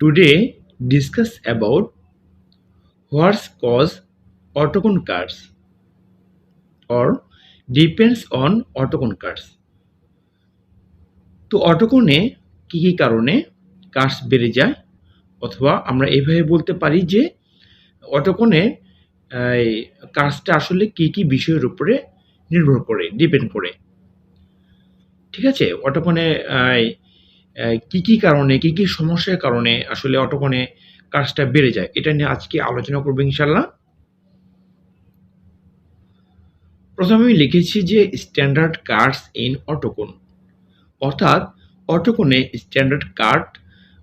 Today, discuss about what's cause autocon cars, or depends on autocon cars. তো অটোকনে কি কি কারণে কার্স বেড়ে যায়? অথবা আমরা এইভাবে বলতে পারি যে অটোকনে কাজটা আসলে কি কি বিষয়ের উপরে নির্ভর করে ডিপেন্ড করে। ঠিক আছে? অটোকনে কি কি কারণে, কি কি সমস্যার কারণে আসলে অটোকনে কাজটা বেড়ে যায়? এটা নিয়ে আজকে আলোচনা করব ইনশাল্লাহ প্রথমে আমি লিখেছি যে স্ট্যান্ডার্ড কার্ডস ইন অটোকন অর্থাৎ অটোকনে স্ট্যান্ডার্ড কার্ড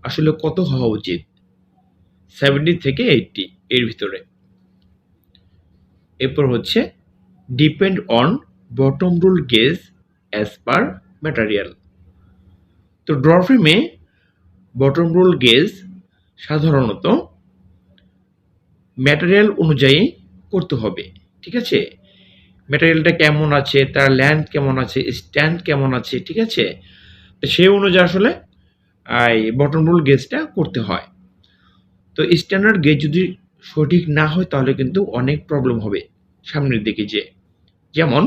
আসলে কত হওয়া উচিত? সেভেন্টি থেকে এইটটি এর ভিতরে। এরপর হচ্ছে depend on bottom roll gauge as per material তো ড্রফ্রেমে বটম রুল গেজ সাধারণত ম্যাটেরিয়াল অনুযায়ী করতে হবে, ঠিক আছে? ম্যাটেরিয়ালটা কেমন আছে, তার ল্যান্ড কেমন আছে স্ট্যান্ড কেমন আছে, ঠিক আছে? তো সেই অনুযায়ী আসলে এই বটম রুল গেজটা করতে হয়। তো স্ট্যান্ডার্ড গেজ যদি সঠিক না হয়, তাহলে কিন্তু অনেক প্রবলেম হবে সামনের দিকে যে যেমন,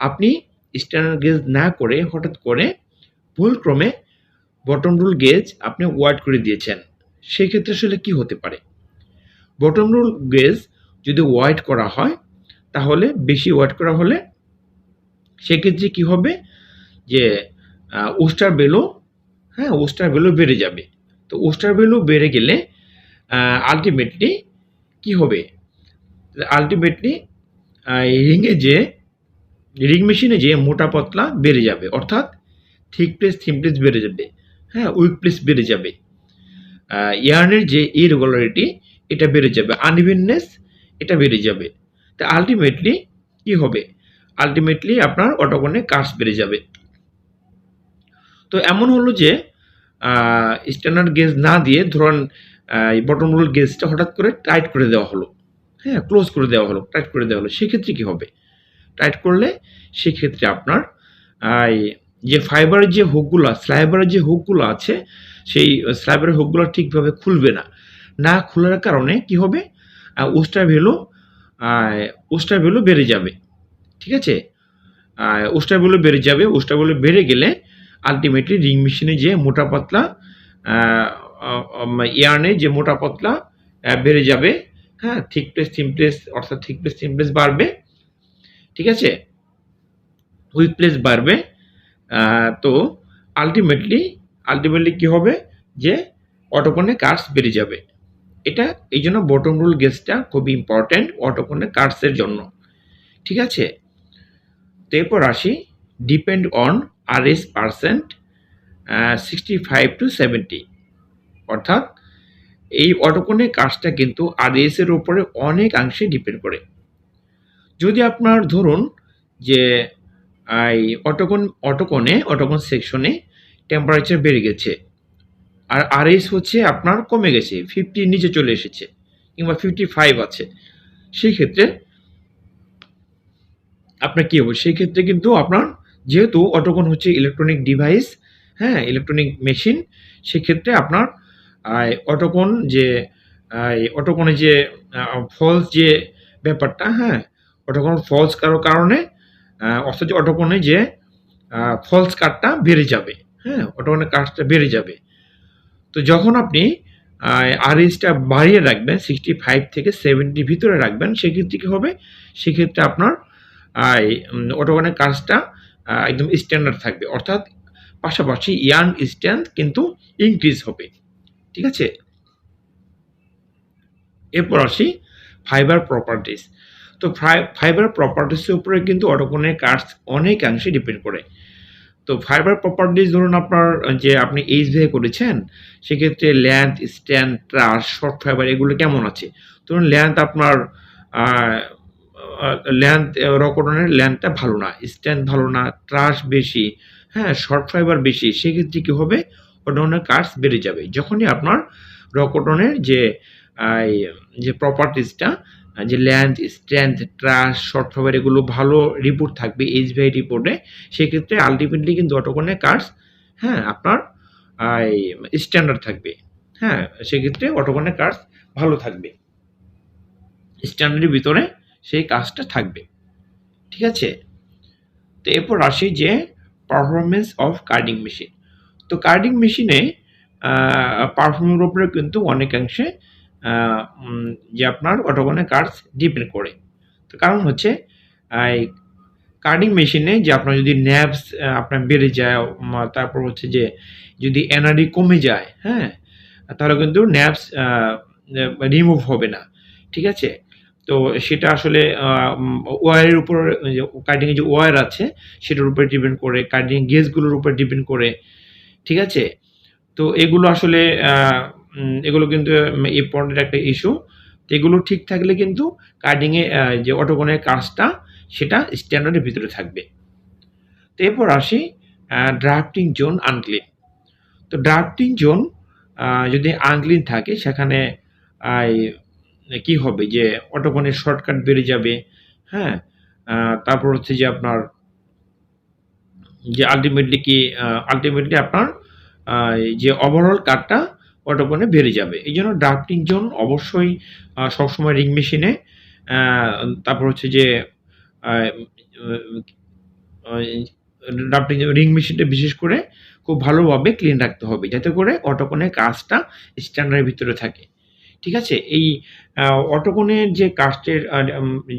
আপনি স্ট্যান্ডার্ড গেজ না করে হঠাৎ করে ভুলক্রমে বটম রুল গেজ আপনি ওয়াইড করে দিয়েছেন। সেই ক্ষেত্রে আসলে কি হতে পারে? বটম রুল গেজ যদি ওয়াইড করা হয়, তাহলে বেশি ওয়াইড করা হলে সেক্ষেত্রে কি হবে? যে ওস্টার ভ্যালু হ্যাঁ ওস্টার ভ্যালু বেড়ে যাবে। তো ওস্টার ভ্যালু বেড়ে গেলে আলটিমেটলি কি হবে? আলটিমেটলি রিংয়ে যে রিং মেশিনে যে মোটা পতলা বেড়ে যাবে। অর্থাৎ থিক প্লেস থিম প্লেস বেড়ে যাবে। হ্যাঁ উইক প্লেস বেড়ে যাবে। ইয়ার্নের যে ইরেগুলারিটি এটা বেড়ে যাবে। আনইভেননেস এটা বেড়ে যাবে। তা আলটিমেটলি কি হবে? আলটিমেটলি আপনার অটোকনে কাজ বেড়ে যাবে। তো এমন হলো যে স্ট্যান্ডার্ড গেজ না দিয়ে ধরুন বটম রোল গেজটা হঠাৎ করে টাইট করে দেওয়া হলো। হ্যাঁ ক্লোজ করে দেওয়া হলো টাইট করে দেওয়া হলো। সেক্ষেত্রে কী হবে? টাইট করলে সেক্ষেত্রে আপনার যে ফাইবারের যে হুকগুলো স্লাইবারের যে হুকগুলো আছে, সেই স্লাইবারের হুকগুলো ঠিকভাবে খুলবে না। না খোলার কারণে কি হবে? ওস্টার ভ্যালু ওস্টার ভ্যালু বেড়ে যাবে। ঠিক আছে? ওস্টার ভ্যালু বেড়ে যাবে। ওস্টার ভ্যালু বেড়ে গেলে আলটিমেটলি রিং মেশিনে যে মোটা পাতলা ইয়ার্নে যে মোটা পাতলা বেড়ে যাবে। হ্যাঁ থিক প্লেস থিকনেস থিমপ্লেস অর্থাৎ থিক প্লেস থিকনেস থিমপ্লেস বাড়বে। ঠিক আছে? উইক প্লেস বাড়বে। তো আলটিমেটলি আলটিমেটলি কী হবে? যে অটোকনে কার্স বেড়ে যাবে। এটা, এই জন্য বটম রুল গেসটা খুবই ইম্পর্ট্যান্ট অটোকনে কার্সের জন্য। ঠিক আছে? তো এরপর আসি depend on R S percent sixty five to seventy অর্থাৎ, এই অটোকনের কাজটা কিন্তু আর এর উপরে অনেকাংশে ডিপেন্ড করে। যদি আপনার ধরুন যে এই অটোকন অটোকনে অটোকন সেকশনে টেম্পারেচার বেড়ে গেছে। আর আর এস হচ্ছে আপনার কমে গেছে ফিফটির নিচে চলে এসেছে, কিংবা ফিফটি ফাইভ আছে। সেই ক্ষেত্রে আপনার কী হবে? সেই ক্ষেত্রে কিন্তু আপনার যেহেতু অটোকন হচ্ছে ইলেকট্রনিক ডিভাইস হ্যাঁ ইলেকট্রনিক মেশিন সেক্ষেত্রে আপনার অটোকন যে অটোকনে যে ফলস যে ব্যাপারটা হ্যাঁ অটোকন ফলস কারও কারণে অথচ অটোকনে যে ফলস কার্ডটা বেড়ে যাবে। হ্যাঁ অটোকনের কার্ডটা বেড়ে যাবে। তো যখন আপনি আর এসটা বাড়িয়ে রাখবেন সিক্সটি ফাইভ থেকে সেভেন্টির ভিতরে রাখবেন, সেক্ষেত্রে কী হবে? সেক্ষেত্রে আপনার অটোকনের কাজটা একদম স্ট্যান্ডার্ড থাকবে। অর্থাৎ পাশাপাশি ইয়ান স্ট্যান্ড কিন্তু ইনক্রিজ হবে। ঠিক আছে? এরপর আসি ফাইবার প্রপার্টিস তো ফাইবার প্রপার্টিসের উপরে কিন্তু অটোকনের কাজ অনেকাংশে ডিপেন্ড করে। তো ফাইবার প্রপার্টিস ধরুন আপনার, যে আপনি এইচ ভে করেছেন, সেক্ষেত্রে length strength trash short fibre এগুলো কেমন আছে? ধরুন ল্যান্থ আপনার ল্যান্থ রকটনের ল্যান্থটা ভালো না স্ট্যান্ড ভালো না ট্রাস বেশি হ্যাঁ শর্ট ফাইবার বেশি, সেক্ষেত্রে কী হবে? অটোনের কাজ বেড়ে যাবে। যখনই আপনার রকটনের যে যে প্রপার্টিসটা যে length strength trash short fibre এগুলো ভালো রিপোর্ট থাকবে এইচ ভাই রিপোর্টে সেক্ষেত্রে আলটিমেটলি কিন্তু অটোকনের কার্স হ্যাঁ আপনার স্ট্যান্ডার্ড থাকবে। হ্যাঁ সেক্ষেত্রে অটোকনের কাজ ভালো থাকবে। স্ট্যান্ডার্ডের ভিতরে সেই কাজটা থাকবে। ঠিক আছে? তো এরপর আসি যে পারফরমেন্স অফ কার্ডিং মেশিন তো কার্ডিং মেশিনে পারফরমেন্সের উপরে কিন্তু অনেকাংশে যে আপনার অটোকনের কাজ ডিপেন্ড করে। তো কারণ হচ্ছে এই কার্ডিং মেশিনে যে আপনার যদি ন্যাবস আপনার বেড়ে যায় তারপর হচ্ছে যে যদি এনআরডি কমে যায় হ্যাঁ তাহলে কিন্তু ন্যাবস রিমুভ হবে না, ঠিক আছে? তো সেটা আসলে ওয়ারের উপর কার্ডিং যে ওয়ার আছে, সেটার উপরে ডিপেন্ড করে কার্ডিং গেজগুলোর উপর ডিপেন্ড করে, ঠিক আছে? তো এগুলো আসলে এগুলো কিন্তু ইম্পর্টেন্ট একটা ইস্যু এগুলো ঠিক থাকলে কিন্তু কার্ডিংয়ে যে অটোকনের কাজটা, সেটা স্ট্যান্ডার্ডের ভিতরে থাকবে। তো এরপর আসি ড্রাফটিং জোন আনক্লিন তো ড্রাফটিং জোন যদি আনক্লিন থাকে, সেখানে কি হবে? যে অটোকনের শর্টকাট বেড়ে যাবে হ্যাঁ? তারপর হচ্ছে যে আপনার, যে আলটিমেটলি কি আলটিমেটলি আপনার যে ওভারঅল কাটটা অটোকনে বেড়ে যাবে। এই জন্য ড্রাফটিং জোন অবশ্যই সবসময় রিং মেশিনে তারপর হচ্ছে যে ড্রাফটিং রিং মেশিনটা বিশেষ করে খুব ভালোভাবে ক্লিন রাখতে হবে, যাতে করে অটোকনের কাজটা স্ট্যান্ডার্ডের ভিতরে থাকে। ঠিক আছে? এই অটোকনের যে কাস্টের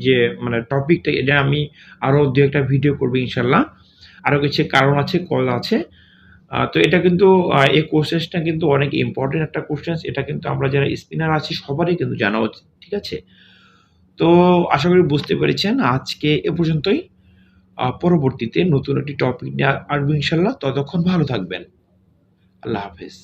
যে মানে টপিকটা এটা আমি আরও দু একটা ভিডিও করব ইনশাল্লাহ। আরও কিছু কারণ আছে কল আছে। তো এটা কিন্তু এই কোশ্চেন্সটা কিন্তু অনেক ইম্পর্টেন্ট একটা কোশ্চেন্স এটা কিন্তু আমরা যারা স্পিনার আছি, সবারই কিন্তু জানা উচিত, ঠিক আছে? তো আশা করি বুঝতে পেরেছেন। আজকে এ পর্যন্তই। পরবর্তীতে নতুন একটি টপিক নিয়ে আসব ইনশাল্লাহ। ততক্ষণ ভালো থাকবেন। আল্লাহ হাফেজ।